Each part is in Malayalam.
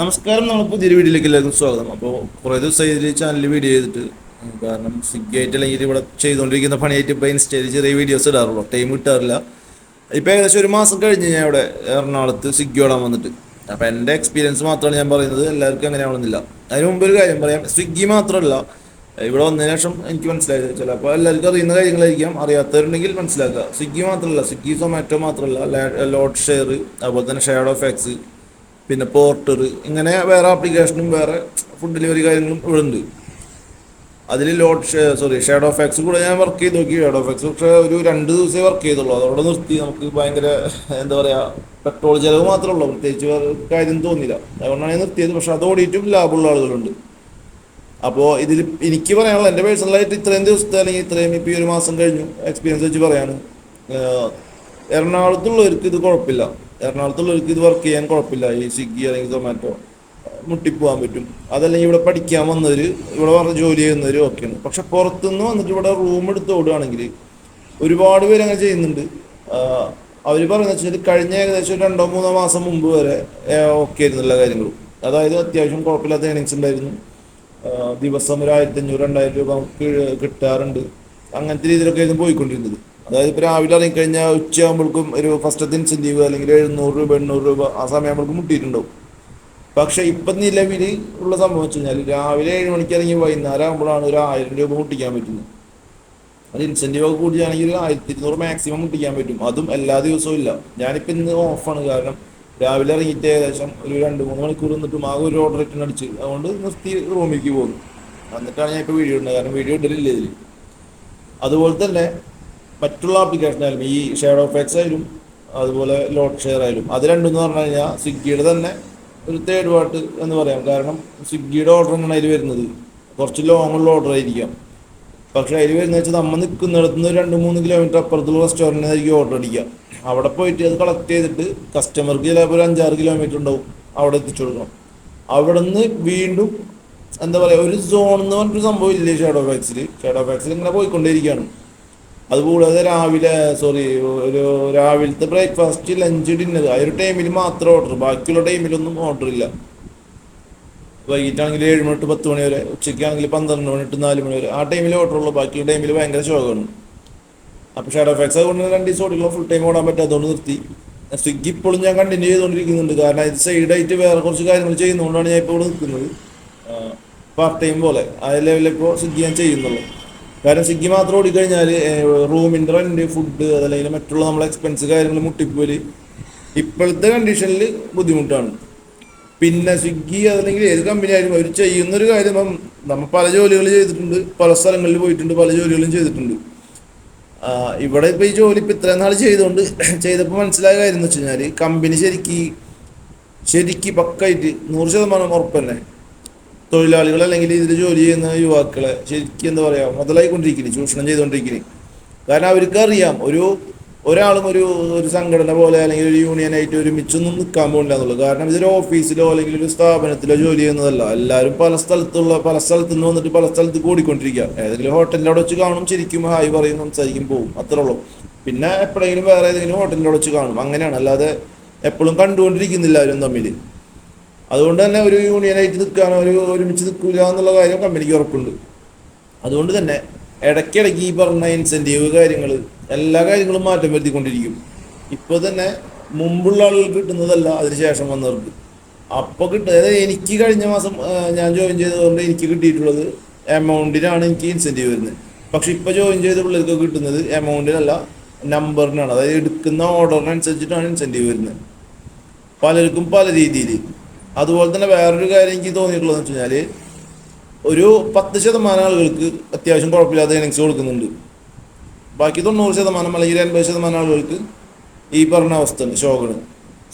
നമസ്കാരം നമ്മൾ പുതിയൊരു വീഡിയോയിലേക്ക് എല്ലാവർക്കും സ്വാഗതം. അപ്പോൾ കുറേ ദിവസമായി ഇതിൽ ചാനലിൽ വീഡിയോ ചെയ്തിട്ട് കാരണം സ്വിഗ്ഗി ആയിട്ട് അല്ലെങ്കിൽ ഇവിടെ ചെയ്തുകൊണ്ടിരിക്കുന്ന പണിയായിട്ട് ഇപ്പോൾ ഇൻസ്റ്റയിൽ ചെറിയ വീഡിയോസ് ഇടാറുള്ളൂ. ടൈം കിട്ടാറില്ല. ഇപ്പോൾ ഏകദേശം ഒരു മാസം കഴിഞ്ഞ് ഞാൻ ഇവിടെ എറണാകുളത്ത് സ്വിഗ്ഗി ഓടാൻ വന്നിട്ട്. അപ്പോൾ എന്റെ എക്സ്പീരിയൻസ് മാത്രമാണ് ഞാൻ പറയുന്നത്. എല്ലാവർക്കും അങ്ങനെ ആവണമെന്നില്ല അതിന് മുമ്പ് ഒരു കാര്യം പറയാം. സ്വിഗ്ഗി മാത്രമല്ല ഇവിടെ വന്നതിന് ശേഷം എനിക്ക് മനസ്സിലായത് ചിലപ്പോൾ എല്ലാവർക്കും അറിയുന്ന കാര്യങ്ങളായിരിക്കാം. അറിയാത്തവരുണ്ടെങ്കിൽ മനസ്സിലാക്കുക. സ്വിഗ്ഗി മാത്രമല്ല സ്വിഗ്ഗി സൊമാറ്റോ മാത്രമല്ല ലോഡ് ഷെയർ അതുപോലെ തന്നെ ഷെയർ ഓഫ് എക്സ് പിന്നെ പോർട്ടർ ഇങ്ങനെ വേറെ ആപ്ലിക്കേഷനും വേറെ ഫുഡ് ഡെലിവറി കാര്യങ്ങളും ഇവിടെ ഉണ്ട്. അതിൽ load sorry Shadowfax കൂടെ ഞാൻ വർക്ക് ചെയ്ത് നോക്കി. ഷേഡ് ഓഫ് എക്സ് പക്ഷേ ഒരു രണ്ട് ദിവസമേ വർക്ക് ചെയ്തുള്ളൂ. അതോടെ നിർത്തി. നമുക്ക് ഭയങ്കര എന്താ പറയുക പെട്രോൾ ചിലവ് മാത്രമേ ഉള്ളൂ. പ്രത്യേകിച്ച് വേറെ കാര്യം തോന്നില്ല അതുകൊണ്ടാണ് ഞാൻ നിർത്തിയത്. പക്ഷെ അത് ഓടിയിട്ടും ലാഭമുള്ള ആളുകളുണ്ട്. അപ്പോൾ ഇതിൽ എനിക്ക് പറയാനുള്ള എന്റെ പേഴ്സണലായിട്ട് ഇത്രയും ദിവസത്തെ അല്ലെങ്കിൽ ഇത്രയും ഇപ്പോൾ ഈ ഒരു മാസം കഴിഞ്ഞു എക്സ്പീരിയൻസ് വെച്ച് പറയാണ്. എറണാകുളത്തുള്ളവർക്ക് ഇത് കുഴപ്പമില്ല. എറണാകുളത്തുള്ളവർക്ക് ഇത് വർക്ക് ചെയ്യാൻ കുഴപ്പമില്ല. ഈ സ്വിഗ്ഗി അല്ലെങ്കിൽ സൊമാറ്റോ മുട്ടിപ്പോകാൻ പറ്റും. അതല്ലെങ്കിൽ ഇവിടെ പഠിക്കാൻ വന്നവർ ഇവിടെ പറഞ്ഞ ജോലി ചെയ്യുന്നവർ ഓക്കെയാണ് പക്ഷെ പുറത്തുനിന്ന് വന്നിട്ട് ഇവിടെ റൂം എടുത്ത് ഓടുകയാണെങ്കിൽ ഒരുപാട് പേര് അങ്ങനെ ചെയ്യുന്നുണ്ട്. അവർ പറയുന്നത് വെച്ചാൽ കഴിഞ്ഞ ഏകദേശം രണ്ടോ മൂന്നോ മാസം മുമ്പ് വരെ ഓക്കെ ആയിരുന്നു എല്ലാ കാര്യങ്ങളും. അതായത് അത്യാവശ്യം കുഴപ്പമില്ലാത്ത ഏണിങ്സ് ഉണ്ടായിരുന്നു. ദിവസം ഒരു ആയിരത്തി അഞ്ഞൂറ് രണ്ടായിരം രൂപ കിട്ടാറുണ്ട്. അങ്ങനത്തെ രീതിയിലൊക്കെ ആയിരുന്നു പോയിക്കൊണ്ടിരുന്നത്. അതായത് ഇപ്പോൾ രാവിലെ ഇറങ്ങിക്കഴിഞ്ഞാൽ ഉച്ചയാകുമ്പോഴേക്കും ഒരു ഫസ്റ്റത്തെ ഇൻസെന്റീവ് അല്ലെങ്കിൽ എഴുന്നൂറ് രൂപ എണ്ണൂറ് രൂപ ആ സമയമാകുമ്പോഴേക്കും മുട്ടിയിട്ടുണ്ടാവും. പക്ഷേ ഇപ്പം നിലവിൽ ഉള്ള സംഭവം വെച്ച് കഴിഞ്ഞാൽ രാവിലെ ഏഴ് മണിക്ക് ഇറങ്ങി വൈകുന്നേരം ആകുമ്പോഴാണ് ഒരു ആയിരം രൂപ മുട്ടിക്കാൻ പറ്റുന്നത്. അത് ഇൻസെന്റീവ് ഒക്കെ കൂടിയാണെങ്കിൽ ആയിരത്തി ഇരുന്നൂറ് മാക്സിമം മുട്ടിക്കാൻ പറ്റും. അതും എല്ലാ ദിവസവും ഇല്ല. ഞാനിപ്പോൾ ഇന്ന് ഓഫാണ് കാരണം രാവിലെ ഇറങ്ങിയിട്ട് ഏകദേശം ഒരു രണ്ട് മൂന്ന് മണിക്കൂർ നിന്നിട്ടും ആകെ ഒരു ഓർഡർ റിട്ടേൺ അടിച്ച് അതുകൊണ്ട് നിർത്തി റൂമിലേക്ക് പോകുന്നു. എന്നിട്ടാണ് ഞാൻ ഇപ്പോൾ വീഡിയോ ഇടുന്നത്. കാരണം വീഡിയോ ഇടലില്ല ഇതിൽ അതുപോലെ തന്നെ മറ്റുള്ള ആപ്ലിക്കേഷൻ ആയാലും ഈ ഷെയർ ഓഫ് എക്സ് ആയാലും അതുപോലെ ലോഡ് ഷെയർ ആയാലും അത് രണ്ടും എന്ന് പറഞ്ഞു കഴിഞ്ഞാൽ സ്വിഗ്ഗിയുടെ തന്നെ ഒരു തേർഡ് പാർട്ട് എന്ന് പറയാം. കാരണം സ്വിഗ്ഗിയുടെ ഓർഡർ ആണ് അതിൽ വരുന്നത്. കുറച്ച് ലോങ് ഉള്ള ഓർഡർ ആയിരിക്കാം. പക്ഷേ അതിൽ വരുന്ന വെച്ചാൽ നമ്മൾ നിൽക്കുന്നിടത്ത് നിന്ന് രണ്ട് മൂന്ന് കിലോമീറ്റർ അപ്പുറത്തുള്ള റെസ്റ്റോറന്റിനായിരിക്കും ഓർഡർ അടിക്കുക. അവിടെ പോയിട്ട് അത് കളക്ട് ചെയ്തിട്ട് കസ്റ്റമർക്ക് ചിലപ്പോൾ ഒരു അഞ്ചാറ് കിലോമീറ്റർ ഉണ്ടാവും. അവിടെ എത്തിച്ചു കൊടുക്കണം. അവിടെ നിന്ന് വീണ്ടും എന്താ പറയുക ഒരു സോൺ എന്ന് പറഞ്ഞൊരു സംഭവം ഇല്ലേ ഷാഡോ ഫാക്സിൽ ഷാഡോ ഫാക്സിൽ ഇങ്ങനെ പോയിക്കൊണ്ടേയിരിക്കുകയാണ്. അതുകൂടാതെ രാവിലെ സോറി ഒരു രാവിലത്തെ ബ്രേക്ക്ഫാസ്റ്റ് ലഞ്ച് ഡിന്നർ ആ ഒരു ടൈമിൽ മാത്രം ഓർഡർ ബാക്കിയുള്ള ടൈമിലൊന്നും ഓർഡർ ഇല്ല. വൈകിട്ടാണെങ്കിൽ ഏഴ് മണി തൊട്ട് പത്ത് മണി വരെ ഉച്ചയ്ക്കാണെങ്കിൽ പന്ത്രണ്ട് മണി തൊട്ട് നാല് മണി വരെ. ആ ടൈമിൽ ഓർഡർ ഉള്ളൂ. ബാക്കിയുള്ള ടൈമിൽ ഭയങ്കര ശോകമാണ്. അപ്പോൾ ഷാഡോ ഫാക്സ് അതുകൊണ്ട് രണ്ട് ദിവസം ഓടിക്കുള്ള ഫുൾ ടൈം ഓടാൻ പറ്റാത്തതുകൊണ്ട് നിർത്തി. സ്വിഗ്ഗി ഇപ്പോഴും ഞാൻ കണ്ടിന്യൂ ചെയ്തുകൊണ്ടിരിക്കുന്നുണ്ട്. കാരണം ഇത് സൈഡായിട്ട് വേറെ കുറച്ച് കാര്യങ്ങൾ ചെയ്യുന്നതുകൊണ്ടാണ് ഞാൻ ഇപ്പോൾ ഇവിടെ നിൽക്കുന്നത്. പാർട്ട് ടൈം പോലെ. ആ ലെവലിൽ ഇപ്പോൾ സ്വിഗ്ഗി ഞാൻ ചെയ്യുന്നുള്ളൂ. കാരണം സ്വിഗ്ഗി മാത്രം ഓടിക്കഴിഞ്ഞാൽ റൂമിന്റെ റെന്റ് ഫുഡ് അതല്ലെങ്കിൽ മറ്റുള്ള നമ്മളെ എക്സ്പെൻസ് കാര്യങ്ങൾ മുട്ടിപ്പോൽ ഇപ്പോഴത്തെ കണ്ടീഷനിൽ ബുദ്ധിമുട്ടാണ്. പിന്നെ സ്വിഗ്ഗി അതല്ലെങ്കിൽ ഏത് കമ്പനി ആയാലും അവർ ചെയ്യുന്നൊരു കാര്യം നമ്മൾ പല ജോലികൾ ചെയ്തിട്ടുണ്ട് പല സ്ഥലങ്ങളിൽ പോയിട്ടുണ്ട് പല ജോലികളും ചെയ്തിട്ടുണ്ട്. ഇവിടെ ഇപ്പോൾ ഈ ജോലി ഇപ്പോൾ ഇത്രയും നാൾ ചെയ്തുകൊണ്ട് ചെയ്തപ്പോൾ മനസ്സിലായ കാര്യം എന്ന് വെച്ച് കഴിഞ്ഞാൽ കമ്പനി ശരിക്ക് ശരിക്ക് പക്കായിട്ട് നൂറ് ശതമാനം ഉറപ്പ് തന്നെ തൊഴിലാളികൾ അല്ലെങ്കിൽ ഇതിൽ ജോലി ചെയ്യുന്ന യുവാക്കളെ ശരിക്കും എന്താ പറയുക മുതലായിക്കൊണ്ടിരിക്കുന്നു ചൂഷണം ചെയ്തുകൊണ്ടിരിക്കുന്നു. കാരണം അവർക്ക് അറിയാം ഒരു ഒരാളും ഒരു ഒരു സംഘടന പോലെ അല്ലെങ്കിൽ ഒരു യൂണിയനായിട്ട് ഒരുമിച്ചൊന്നും നിൽക്കാൻ പോകില്ല എന്നുള്ളത്. കാരണം ഇതൊരു ഓഫീസിലോ അല്ലെങ്കിൽ ഒരു സ്ഥാപനത്തിലോ ജോലി ചെയ്യുന്നതല്ല. എല്ലാവരും പല സ്ഥലത്തുള്ള പല സ്ഥലത്തു നിന്ന് വന്നിട്ട് പല സ്ഥലത്ത് കൂടിക്കൊണ്ടിരിക്കുക ഏതെങ്കിലും ഹോട്ടലിന്റെ അവിടെ വെച്ച് കാണും ശരിക്കും ഹായ് പറയും സംസാരിക്കും പോകും അത്രേ ഉള്ളൂ. പിന്നെ എപ്പോഴെങ്കിലും വേറെ ഏതെങ്കിലും ഹോട്ടലിന്റെ അവിടെ വെച്ച് കാണും. അങ്ങനെയാണ്. അല്ലാതെ എപ്പോഴും കണ്ടുകൊണ്ടിരിക്കുന്നില്ല അവരും തമ്മിൽ അതുകൊണ്ട് തന്നെ ഒരു യൂണിയനായിട്ട് നിൽക്കാനോ ഒരു ഒരുമിച്ച് നിൽക്കില്ല എന്നുള്ള കാര്യം കമ്പനിക്ക് ഉറപ്പുണ്ട്. അതുകൊണ്ട് തന്നെ ഇടയ്ക്കിടയ്ക്ക് ഈ പറഞ്ഞ ഇൻസെന്റീവ് കാര്യങ്ങൾ എല്ലാ കാര്യങ്ങളും മാറ്റം വരുത്തിക്കൊണ്ടിരിക്കും. ഇപ്പോൾ തന്നെ മുമ്പുള്ള ആളുകൾ കിട്ടുന്നതല്ല അതിനുശേഷം വന്നവർക്ക്. അപ്പോൾ കിട്ടുക അതായത് എനിക്ക് കഴിഞ്ഞ മാസം ഞാൻ ജോയിൻ ചെയ്തതുകൊണ്ട് എനിക്ക് കിട്ടിയിട്ടുള്ളത് എമൗണ്ടിനാണ് എനിക്ക് ഇൻസെന്റീവ് വരുന്നത്. പക്ഷെ ഇപ്പോൾ ജോയിൻ ചെയ്ത പിള്ളേർക്ക് കിട്ടുന്നത് എമൗണ്ടിനല്ല നമ്പറിനാണ് അതായത് എടുക്കുന്ന ഓർഡറിനനുസരിച്ചിട്ടാണ് ഇൻസെന്റീവ് വരുന്നത്. പലർക്കും പല രീതിയിൽ അതുപോലെ തന്നെ വേറൊരു കാര്യം എനിക്ക് തോന്നിയിട്ടുള്ളതെന്ന് വെച്ച് കഴിഞ്ഞാൽ ഒരു പത്ത് ശതമാനം ആളുകൾക്ക് അത്യാവശ്യം കുഴപ്പമില്ലാത്ത ഇനിങ്സ് കൊടുക്കുന്നുണ്ട്. ബാക്കി തൊണ്ണൂറ് ശതമാനം അല്ലെങ്കിൽ എൺപത് ശതമാനം ആളുകൾക്ക് ഈ പറഞ്ഞ അവസ്ഥ ഉണ്ട് ശോകണ്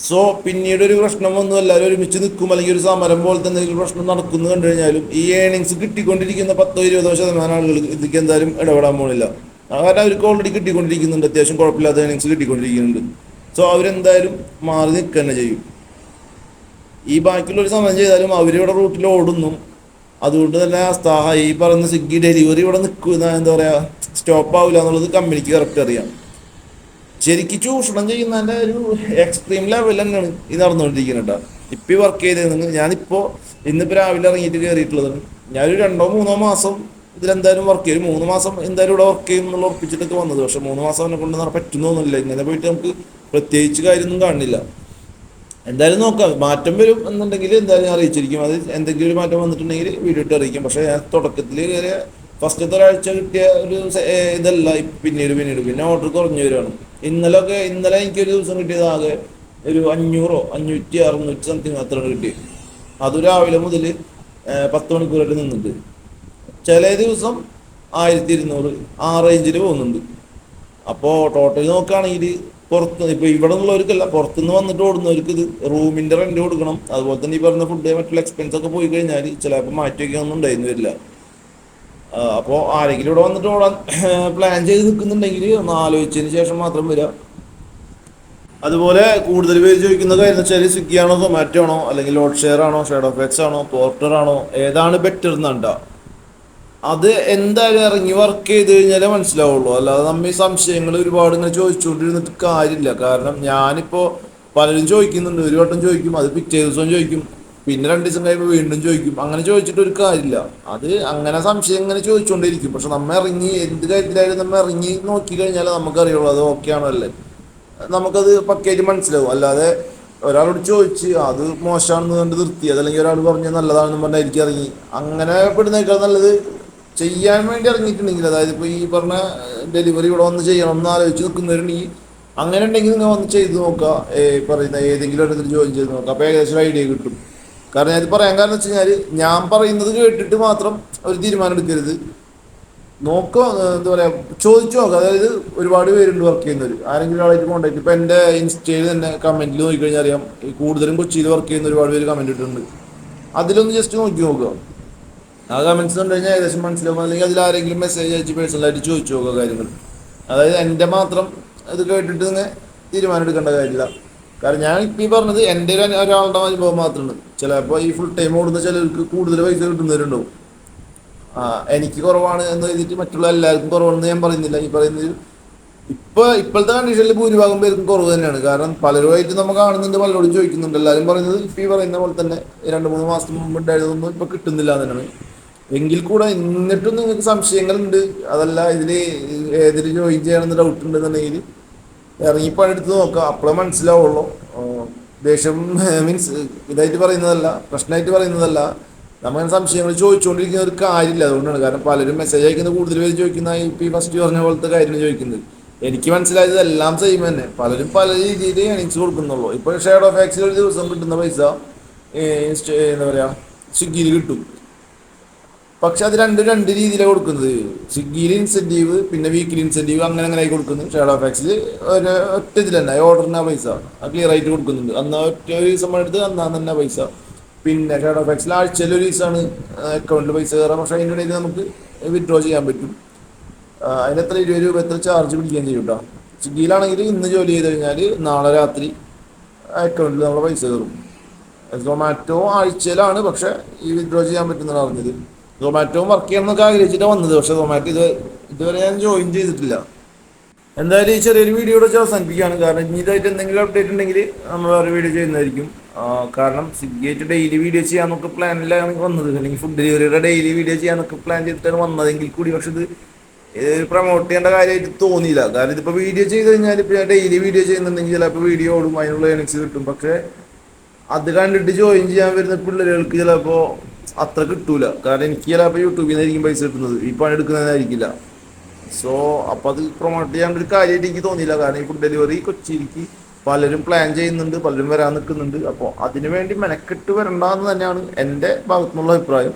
സോ പിന്നീട് ഒരു പ്രശ്നം വന്നു എല്ലാവരും ഒരുമിച്ച് നിൽക്കും അല്ലെങ്കിൽ ഒരു സമരം പോലത്തെ എന്തെങ്കിലും പ്രശ്നം നടക്കുന്നു കണ്ടു കഴിഞ്ഞാലും ഈ ഏണിങ്സ് കിട്ടിക്കൊണ്ടിരിക്കുന്ന പത്തോ ഇരുപതോ ശതമാനം ആളുകൾക്ക് ഇതിലേക്ക് എന്തായാലും ഇടപെടാൻ ആ കാരണം അവർക്ക് ഓൾറെഡി കിട്ടിക്കൊണ്ടിരിക്കുന്നുണ്ട് അത്യാവശ്യം കുഴപ്പമില്ലാത്ത ഏണിങ്സ് കിട്ടിക്കൊണ്ടിരിക്കുന്നുണ്ട്. സോ അവരെന്തായാലും മാറി നിൽക്കുക തന്നെ ചെയ്യും. ഈ ബാക്കിയുള്ളൊരു സമയം ചെയ്താലും അവരിവിടെ റൂട്ടിൽ ഓടുന്നു. അതുകൊണ്ട് തന്നെ സ്ഥാ ഈ പറയുന്ന സ്വിഗ്ഗി ഡെലിവറി ഇവിടെ നിൽക്കുന്ന എന്താ പറയുക സ്റ്റോപ്പ് ആവില്ല എന്നുള്ളത് കമ്പനിക്ക് കറക്റ്റ് അറിയാം. ശരിക്കും ചൂഷണം ചെയ്യുന്നതിന്റെ ഒരു എക്സ്ട്രീം ലെവൽ തന്നെയാണ് ഈ നടന്നുകൊണ്ടിരിക്കുന്നത് കേട്ടോ ഇപ്പം വർക്ക് ചെയ്തത് ഞാനിപ്പോൾ ഇന്നിപ്പോൾ രാവിലെ ഇറങ്ങിയിട്ട് കയറിയിട്ടുള്ളതാണ് ഞാനൊരു രണ്ടോ മൂന്നോ മാസം ഇതിലെന്തായാലും വർക്ക് ചെയ്യും. മൂന്ന് മാസം എന്തായാലും ഇവിടെ വർക്ക് ചെയ്യും എന്നുള്ള ഉറപ്പിച്ചിട്ടൊക്കെ വന്നത്. പക്ഷേ മൂന്ന് മാസം അവനെ കൊണ്ട് നട പറ്റുന്നൊന്നുമില്ല. ഇങ്ങനെ പോയിട്ട് നമുക്ക് പ്രത്യേകിച്ച് കാര്യമൊന്നും കാണുന്നില്ല എന്തായാലും നോക്കാം. മാറ്റം വരും എന്നുണ്ടെങ്കിൽ എന്തായാലും അറിയിച്ചിരിക്കും. അത് എന്തെങ്കിലും ഒരു മാറ്റം വന്നിട്ടുണ്ടെങ്കിൽ വീഡിയോ ഇട്ട് അറിയിക്കും. പക്ഷേ ഞാൻ തുടക്കത്തിൽ കയറിയ ഫസ്റ്റത്തെ ഒരാഴ്ച കിട്ടിയ ഒരു ഇതല്ല. പിന്നീട് പിന്നീട് പിന്നെ ഓർഡർ കുറഞ്ഞു വരുവാണ്. ഇന്നലെ ഒക്കെ ഇന്നലെ എനിക്ക് ഒരു ദിവസം കിട്ടിയത് ആകെ ഒരു അഞ്ഞൂറോ അഞ്ഞൂറ്റി അറുന്നൂറ്റി സംതിങ് അത്രയാണ് കിട്ടിയത്. അത് രാവിലെ മുതൽ പത്ത് മണിക്കൂറായിട്ട് നിന്നിട്ട്. ചില ദിവസം ആയിരത്തി ഇരുന്നൂറ് ആ റേഞ്ചിൽ പോകുന്നുണ്ട്. അപ്പോൾ ടോട്ടൽ നോക്കുകയാണെങ്കിൽ പുറത്ത് ഇപ്പോൾ ഇവിടെ ഉള്ളവർക്കല്ല പുറത്തുനിന്ന് വന്നിട്ട് ഓടുന്നവർക്ക് ഇത് റൂമിന്റെ റെന്റ് കൊടുക്കണം. അതുപോലെ തന്നെ ഈ പറഞ്ഞ ഫുഡ് മറ്റുള്ള എക്സ്പെൻസ് ഒക്കെ പോയി കഴിഞ്ഞാൽ ചിലപ്പോൾ മാറ്റി വയ്ക്കാനൊന്നും ഉണ്ടായിരുന്നു വരില്ല. അപ്പോൾ ആരെങ്കിലും ഇവിടെ വന്നിട്ട് ഓടാൻ പ്ലാൻ ചെയ്ത് നിൽക്കുന്നുണ്ടെങ്കിൽ ഒന്ന് ആലോചിച്ചതിന് ശേഷം മാത്രം വരിക അതുപോലെ കൂടുതൽ പേര് ചോദിക്കുന്ന കാര്യം വെച്ചാൽ സ്വിഗ്ഗി ആണോ സൊമാറ്റോ ആണോ അല്ലെങ്കിൽ ലോഡ് ഷെയർ ആണോ ഷെയർ ഓഫ് എക്സ് ആണോ പോർട്ടർ ആണോ ഏതാണ് ബെറ്റർ എന്നുണ്ടാ അത് എന്തായാലും ഇറങ്ങി വർക്ക് ചെയ്ത് കഴിഞ്ഞാലേ മനസ്സിലാവുള്ളൂ. അല്ലാതെ നമ്മൾ ഈ സംശയങ്ങൾ ഒരുപാട് ഇങ്ങനെ ചോദിച്ചുകൊണ്ടിരുന്നിട്ട് കാര്യമില്ല. കാരണം ഞാനിപ്പോൾ പലരും ചോദിക്കുന്നുണ്ട്. ഒരു വട്ടം ചോദിക്കും അത് പിറ്റേ ദിവസം ചോദിക്കും പിന്നെ രണ്ട് ദിവസം കഴിയുമ്പോൾ വീണ്ടും ചോദിക്കും. അങ്ങനെ ചോദിച്ചിട്ട് ഒരു കാര്യമില്ല. അത് അങ്ങനെ സംശയം ഇങ്ങനെ ചോദിച്ചുകൊണ്ടിരിക്കും പക്ഷെ നമ്മൾ ഇറങ്ങി എന്ത് കാര്യത്തിലായാലും നമ്മൾ ഇറങ്ങി നോക്കി കഴിഞ്ഞാൽ നമുക്കറിയുള്ളൂ അത് ഓക്കെ ആണോ അല്ലേ. നമുക്കത് പക്കയായിട്ട് മനസ്സിലാവും. അല്ലാതെ ഒരാളോട് ചോദിച്ച് അത് മോശമാണെന്ന് കണ്ട് നിർത്തി അതല്ലെങ്കിൽ ഒരാൾ പറഞ്ഞ് നല്ലതാണെന്ന് പറഞ്ഞായിരിക്കും ഇറങ്ങി. അങ്ങനെ പെടുന്നേക്കാൾ നല്ലത് ചെയ്യാൻ വേണ്ടി ഇറങ്ങിയിട്ടുണ്ടെങ്കിൽ അതായത് ഇപ്പോൾ ഈ പറഞ്ഞ ഡെലിവറി ഇവിടെ വന്ന് ചെയ്യണം എന്ന് ആലോചിച്ച് നിൽക്കുന്നവരുണ്ടെങ്കിൽ അങ്ങനെ ഉണ്ടെങ്കിൽ നിങ്ങൾ വന്ന് ചെയ്ത് നോക്കുക. പറയുന്ന ഏതെങ്കിലും ഒരിടത്തിൽ ജോയിൻ ചെയ്ത് നോക്കുക. അപ്പോൾ ഏകദേശം ഐഡിയ കിട്ടും. കാരണം ഞാനിത് പറയാൻ കാരണം വെച്ച് കഴിഞ്ഞാൽ ഞാൻ പറയുന്നത് കേട്ടിട്ട് മാത്രം ഒരു തീരുമാനം എടുക്കരുത്. നോക്കുക എന്താ പറയാ ചോദിച്ചു നോക്കുക അതായത് ഒരുപാട് പേരുണ്ട് വർക്ക് ചെയ്യുന്നവർ ആരെങ്കിലും ആളായിട്ട് കോൺടാക്ട് ഇപ്പൊ എന്റെ ഇൻസ്റ്റയിൽ തന്നെ കമന്റിൽ നോക്കിക്കഴിഞ്ഞാൽ അറിയാം ഈ കൂടുതലും കൊച്ചിയിൽ വർക്ക് ചെയ്യുന്ന ഒരുപാട് പേര് കമന്റ് ഇട്ടിട്ടുണ്ട്. അതിലൊന്ന് ജസ്റ്റ് നോക്കി നോക്കുക. ആ മനസ്സിലുണ്ട് കഴിഞ്ഞാൽ ഏകദേശം മനസ്സിലാവും. അല്ലെങ്കിൽ അതിൽ ആരെങ്കിലും മെസ്സേജ് അയച്ച് പേഴ്സണലായിട്ട് ചോദിച്ചു നോക്കുക കാര്യങ്ങൾ. അതായത് എന്റെ മാത്രം ഇത് കേട്ടിട്ട് നിങ്ങൾ തീരുമാനം എടുക്കേണ്ട കാര്യമില്ല. കാരണം ഞാൻ ഇപ്പം ഈ പറഞ്ഞത് എന്റെ ഒരു ഒരാളുടെ അനുഭവം മാത്രമാണ്. ചിലപ്പോൾ ഈ ഫുൾ ടൈം ഓടുന്ന ചിലർക്ക് കൂടുതൽ പൈസ കിട്ടുന്നവരുണ്ടാവും. ആ എനിക്ക് കുറവാണ് എന്ന് എഴുതിയിട്ട് മറ്റുള്ള എല്ലാവർക്കും കുറവാണെന്ന് ഞാൻ പറയുന്നില്ല. ഈ പറയുന്നത് ഇപ്പോൾ ഇപ്പോഴത്തെ കണ്ടീഷനിൽ ഭൂരിഭാഗം പേർക്കും കുറവ് തന്നെയാണ്. കാരണം പലരുമായിട്ട് നമ്മൾ കാണുന്നുണ്ട് പലരോടും ചോദിക്കുന്നുണ്ട്. എല്ലാവരും പറയുന്നത് ഇപ്പം ഈ പറയുന്ന പോലെ തന്നെ രണ്ട് മൂന്ന് മാസത്തിന് മുമ്പ് ഉണ്ടായതൊന്നും ഇപ്പോൾ കിട്ടുന്നില്ല തന്നെയാണ്. എങ്കിൽ കൂടെ എന്നിട്ടും നിങ്ങൾക്ക് സംശയങ്ങളുണ്ട്. അതല്ല ഇതിൽ ഏതിൽ ജോയിൻ ചെയ്യണമെന്ന് ഡൗട്ട് ഉണ്ടെന്നുണ്ടെങ്കിൽ ഇറങ്ങി പണിയെടുത്ത് നോക്കാം. അപ്പോഴേ മനസ്സിലാവുള്ളൂ. ദേഷ്യം മീൻസ് ഇതായിട്ട് പറയുന്നതല്ല പ്രശ്നമായിട്ട് പറയുന്നതല്ല. നമ്മൾ സംശയങ്ങൾ ചോദിച്ചുകൊണ്ടിരിക്കുന്ന ഒരു കാര്യമില്ല അതുകൊണ്ടാണ്. കാരണം പലരും മെസ്സേജ് അയക്കുന്ന കൂടുതൽ പേര് ചോദിക്കുന്ന ഇപ്പം ഈ ഫസ്റ്റ് പറഞ്ഞ പോലത്തെ കാര്യങ്ങൾ ചോദിക്കുന്നത്. എനിക്ക് മനസ്സിലായത് എല്ലാം സെയിം തന്നെ. പലരും പല രീതിയിൽ ഏണിങ്സ് കൊടുക്കുന്നുള്ളൂ. ഇപ്പോൾ ഷെയർ ഓഫ് ആക്സിൽ ഒരു ദിവസം കിട്ടുന്ന പൈസ എന്താ പറയുക സ്വിഗ്ഗിയിൽ കിട്ടും. പക്ഷെ അത് രണ്ട് രണ്ട് രീതിയിലാണ് കൊടുക്കുന്നത്. സ്വിഗ്ഗിയിൽ ഇൻസെന്റീവ് പിന്നെ വീക്കിലി ഇൻസെന്റീവ് അങ്ങനെ അങ്ങനെ ആയി കൊടുക്കുന്നു. ഷെയർ ഓഫ് ആക്സിൽ ഒരു ഒറ്റ ഇതിൽ തന്നെ ഓർഡറിന് പൈസ. ക്ലിയർ ആയിട്ട് കൊടുക്കുന്നുണ്ട്. അന്ന് ഒറ്റ ഒരു ദിവസം എടുത്ത് അന്നാ തന്നെ പൈസ. പിന്നെ ഷെയർ ഓഫ് ആക്സിൽ ആഴ്ചയിൽ ഒരു ദിവസമാണ് അക്കൗണ്ടിൽ പൈസ കയറാം. പക്ഷേ അതിന്റെ ഇടയിൽ നമുക്ക് വിഡ്രോ ചെയ്യാൻ പറ്റും. ആ, അതിന് എത്ര ഇരുപത് രൂപ എത്ര ചാർജ് പിടിക്കുകയും ചെയ്യും കേട്ടോ സ്വിഗ്ഗിയിലാണെങ്കിൽ ഇന്ന് ജോലി ചെയ്ത് കഴിഞ്ഞാൽ നാളെ രാത്രി അക്കൗണ്ടിൽ നമ്മളെ പൈസ കയറും. സൊമാറ്റോ ആഴ്ചയിലാണ് പക്ഷേ ഈ വിഡ്രോ ചെയ്യാൻ പറ്റുന്നതാണ് അറിഞ്ഞത്. സൊമാറ്റോ വർക്ക് ചെയ്യണം എന്നൊക്കെ ആഗ്രഹിച്ചിട്ട് വന്നത്. പക്ഷെ സൊമാറ്റോ ഇത് ഇതുവരെ ഞാൻ ജോയിൻ ചെയ്തിട്ടില്ല. എന്തായാലും ഈ ചെറിയൊരു വീഡിയോ കൂടെ അവസാനിപ്പിക്കുകയാണ്. കാരണം ഇനി ഇതായിട്ട് എന്തെങ്കിലും അപ്ഡേറ്റ് ഉണ്ടെങ്കിൽ നമ്മൾ വേറെ വീഡിയോ ചെയ്യുന്നതായിരിക്കും. കാരണം സ്വിഗ്ഗിയായിട്ട് ഡെയിലി വീഡിയോ ചെയ്യാനൊക്കെ പ്ലാനിലാണ് വന്നത്. അല്ലെങ്കിൽ ഫുഡ് ഡെലിവറിയുടെ ഡെയിലി വീഡിയോ ചെയ്യാനൊക്കെ പ്ലാൻ ചെയ്തിട്ടാണ് വന്നതെങ്കിൽ കൂടി പക്ഷെ ഇത് പ്രൊമോട്ട് ചെയ്യേണ്ട കാര്യമായിട്ട് തോന്നിയില്ല. കാരണം ഇതിപ്പോൾ വീഡിയോ ചെയ്ത് കഴിഞ്ഞാൽ ഇപ്പോൾ ഞാൻ ഡെയിലി വീഡിയോ ചെയ്യുന്നുണ്ടെങ്കിൽ ചിലപ്പോൾ വീഡിയോ ഓടും അതിനുള്ള ഏണിങ്സ് കിട്ടും. പക്ഷേ അത് കണ്ടിട്ട് ജോയിൻ ചെയ്യാൻ വരുന്ന പിള്ളേർക്ക് ചിലപ്പോൾ അത്ര കിട്ടൂല. കാരണം എനിക്ക് ചിലപ്പോൾ യൂട്യൂബിൽ നിന്നായിരിക്കും പൈസ കിട്ടുന്നത്. ഈ പണി എടുക്കുന്നതായിരിക്കില്ല സോ അപ്പോൾ അത് പ്രൊമോട്ട് ചെയ്യാൻ ഒരു കാര്യമായിട്ട് എനിക്ക് തോന്നിയില്ല. കാരണം ഈ ഫുഡ് ഡെലിവറി കൊച്ചിയിലേക്ക് പലരും പ്ലാൻ ചെയ്യുന്നുണ്ട് പലരും വരാൻ നിൽക്കുന്നുണ്ട്. അപ്പോൾ അതിനു വേണ്ടി മെനക്കെട്ട് വരണ്ടെന്ന് തന്നെയാണ് എന്റെ ഭാഗത്തുനിന്നുള്ള അഭിപ്രായം.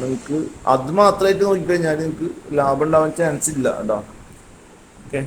നിങ്ങൾക്ക് അത് മാത്രമായിട്ട് നോക്കിക്കഴിഞ്ഞാൽ നിങ്ങൾക്ക് ലാഭം ഉണ്ടാവാൻ ചാൻസ് ഇല്ല കേട്ടോ ഓക്കെ